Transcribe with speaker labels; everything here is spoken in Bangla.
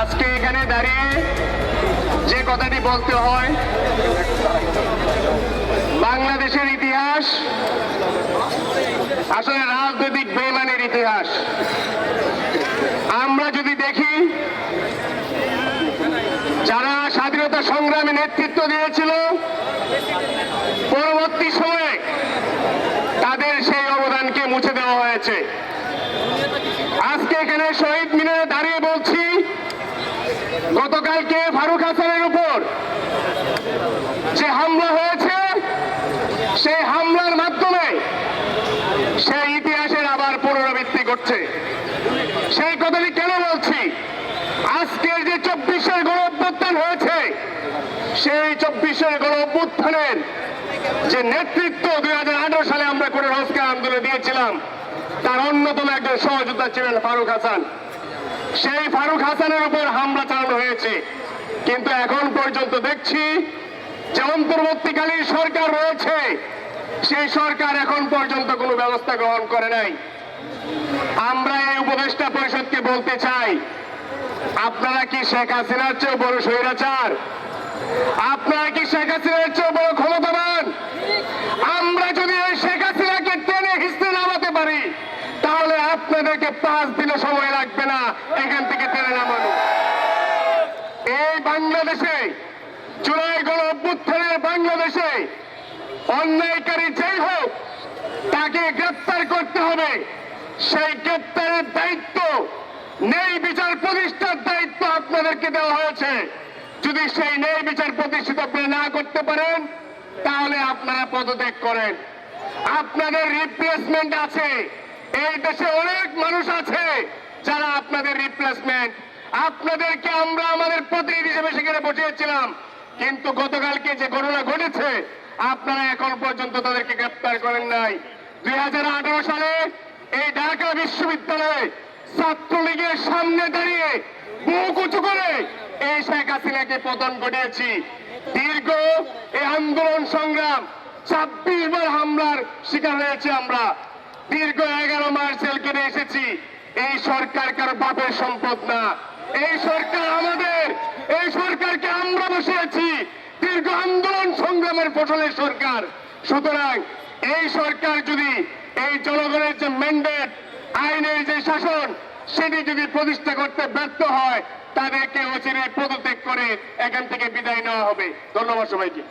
Speaker 1: আজকে এখানে দাঁড়িয়ে যে কথাটি বলতে হয়, বাংলাদেশের ইতিহাস আসলে রাজনৈতিক বেমানের ইতিহাস। আমরা যদি দেখি, যারা স্বাধীনতা সংগ্রামে নেতৃত্ব দিয়েছিল, পরবর্তী সময়ে তাদের সেই অবদানকে মুছে দেওয়া হয়েছে আজকে এখানে শহীদ মিনারে দাঁড়িয়ে বলছি গতকালকে ফারুক হাসানের উপর যে হামলা হয়েছে, সেই হামলার মাধ্যমে সেই ইতিহাসের আবার পুনরাবৃত্তি করছে সেই কথাটি কেন বলছি? আজকের যে চব্বিশের গণ অভ্যুত্থান হয়েছে, সেই চব্বিশের গণ অভ্যুত্থানের যে নেতৃত্ব দুই হাজার আঠারো সালে আমরা করে রোজগার আন্দোলনে দিয়েছিলাম, তার অন্যতম একজন সহযোদ্ধা ছিলেন ফারুক হাসান। সেই ফারুক হাসানের উপর হামলা চালানো হয়েছে। কিন্তু এখন পর্যন্ত দেখছি যে অন্তর্বর্তীকালীন সরকার রয়েছে। সেই সরকার এখন পর্যন্ত কোনো ব্যবস্থা গ্রহণ করে নাই। আমরা এই উপদেষ্টা পরিষদকে বলতে চাই, আপনারা কি শেখ হাসিনার চেয়েও বড় স্বৈরাচার? আপনারা কি শেখ হাসিনার চেয়েও বড় ক্ষমতাবান আমরা যদি এই শেখ হাসিনাকে টেনে হিসতে নামাতে পারি তাহলে আপনাদেরকে পাঁচ দিনে সময় লাগবে না, এখান থেকে টেনে নামানো। এই বাংলাদেশে জুলাই গণ অভ্যুত্থানের বাংলাদেশে, অন্যায়কারী যেই হোক, তাকে গ্রেপ্তার করতে হবে। সেই গ্রেপ্তারের দায়িত্ব নেই বিচার প্রতিষ্ঠার দায়িত্ব আপনাদেরকে দেওয়া হয়েছে। যদি সেই নেই বিচার প্রতিষ্ঠিত আপনি না করতে পারেন, তাহলে আপনারা পদত্যাগ করেন। আপনাদের রিপ্লেসমেন্ট আছে। এই দেশে অনেক মানুষ আছে যারা আপনাদের রিপ্লেসমেন্ট আপনাদেরকে আমরা আমাদের প্রতিনিধি হিসেবে সেখানে বসিয়েছিলাম। কিন্তু গতকালকে যে ঘটনা ঘটেছে, আপনারা এখন পর্যন্ত তাদেরকে গ্রেপ্তার করেন নাই। দুই হাজার আঠারো সালে এই ঢাকা বিশ্ববিদ্যালয়ে ছাত্রলীগের সামনে দাঁড়িয়ে বুক উঁচু করে এই শেখ হাসিনাকে পতন ঘটিয়েছি। দীর্ঘ এই আন্দোলন সংগ্রাম, ছাব্বিশ বার হামলার শিকার হয়েছে আমরা। দীর্ঘ এগারো মাস জেল কেটে এসেছি। এই সরকার কারও বাপের সম্পদ না। এই সরকার আমাদের। এই সরকারকে আমরা বসিয়েছি। দীর্ঘ আন্দোলন সংগ্রামের ফসলের সরকার। সুতরাং এই সরকার যদি এই জনগণের যে ম্যান্ডেট আইনের যে শাসন, সেটি যদি প্রতিষ্ঠা করতে ব্যর্থ হয়, তাদেরকে অচিরে পদত্যাগ করে এখান থেকে বিদায় নেওয়া হবে। ধন্যবাদ সবাইকে।